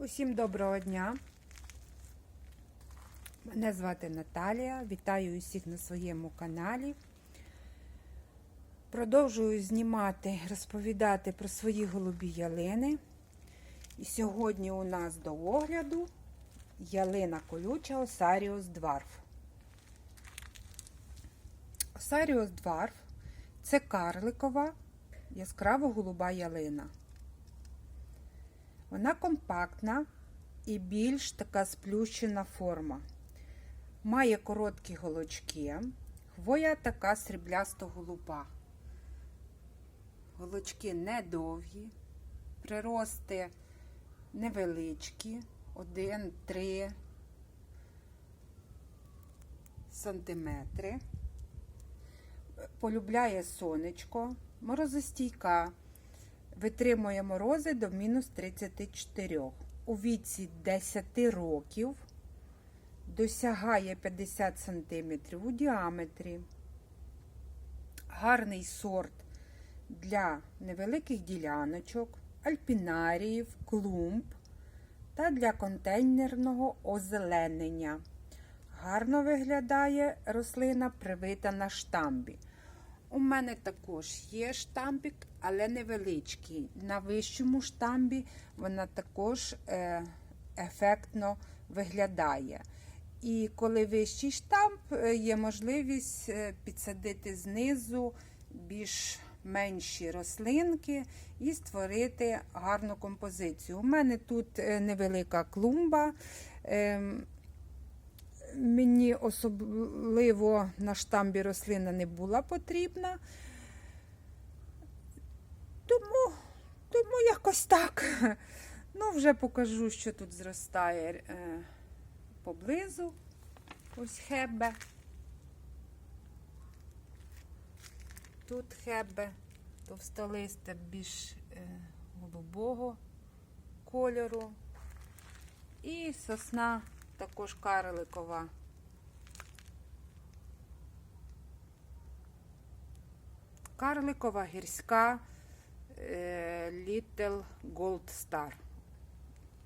Усім доброго дня. Мене звати Наталія. Вітаю усіх на своєму каналі. Продовжую знімати, розповідати про свої голубі ялини. І сьогодні у нас до огляду ялина колюча Осаріус Дварф. Осаріус Дварф це карликова яскраво голуба ялина. Вона компактна і більш така сплющена форма. Має короткі голочки, хвоя така сріблясто голуба. Голочки недовгі, прирости невеличкі, 1-3 сантиметри. Полюбляє сонечко, морозостійка. Витримує морози до мінус 34. У віці 10 років досягає 50 см у діаметрі. Гарний сорт для невеликих діляночок, альпінаріїв, клумб та для контейнерного озеленення. Гарно виглядає рослина, привита на штамбі. У мене також є штампик, але невеличкий. На вищому штамбі вона також е, ефектно виглядає. І коли вищий штамп, е, є можливість е, підсадити знизу більш менші рослинки і створити гарну композицію. У мене тут невелика клумба. Мені особливо на штамбі рослина не була потрібна. Тому, тому якось так. Ну, вже покажу, що тут зростає е, поблизу. Ось хебе. Тут хебе, товстолисте більш е, голубого кольору. І сосна також карликова. Карликова гірська е, Little Gold Star.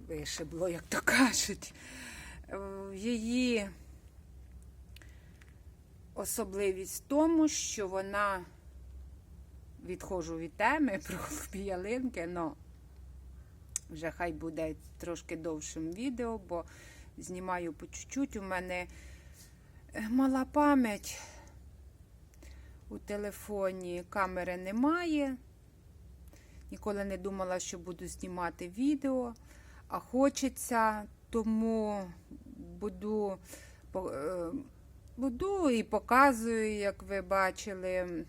Вишибло, як то кажуть. Її особливість в тому, що вона відходжу від теми про голубі ялинки, але вже хай буде трошки довшим відео, бо знімаю по чуть-чуть. У мене мала пам'ять. У телефоні камери немає. Ніколи не думала, що буду знімати відео, а хочеться, тому буду, буду і показую, як ви бачили,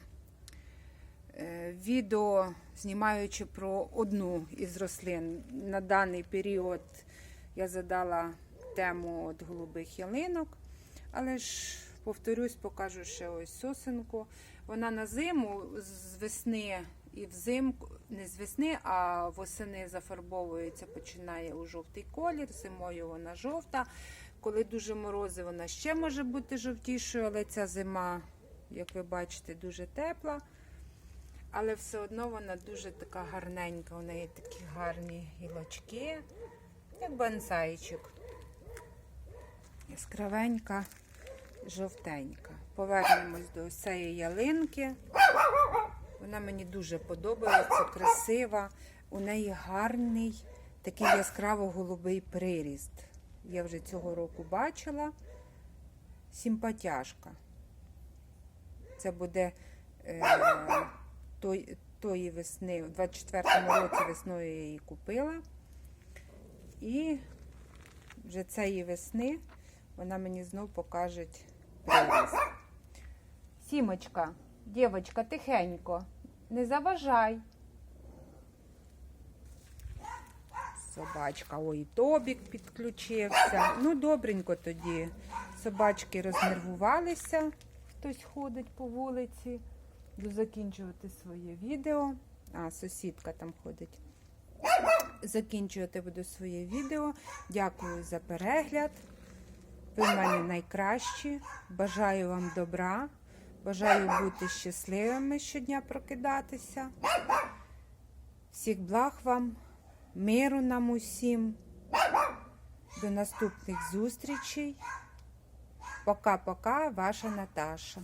відео, знімаючи про одну із рослин. На даний період я задала тему от голубих ялинок, але ж, повторюсь, покажу ще ось сосенку. Вона на зиму з весни і взимку, не з весни, а восени зафарбовується, починає у жовтий колір, зимою вона жовта. Коли дуже морози, вона ще може бути жовтішою, але ця зима, як ви бачите, дуже тепла. Але все одно вона дуже така гарненька. У неї такі гарні гілочки, як бонсайчик. Яскравенька, жовтенька. Повернемось до цієї ялинки. Вона мені дуже подобається, красива. У неї гарний такий яскраво-голубий приріст. Я вже цього року бачила. Симпатяшка. Це буде е, той, тої весни, у 24-му році весною я її купила. І вже цієї весни вона мені знов покаже приріст. Сімочка, дівочка, тихенько, не заважай. Собачка, ой, тобік підключився. Ну, добренько тоді. Собачки рознервувалися. Хтось ходить по вулиці. Буду закінчувати своє відео. А, сусідка там ходить. Закінчувати буду своє відео. Дякую за перегляд. Ви в мене найкращі. Бажаю вам добра. Бажаю бути щасливими щодня прокидатися. Всіх благ вам, миру нам усім. До наступних зустрічей. Пока-пока, ваша Наташа.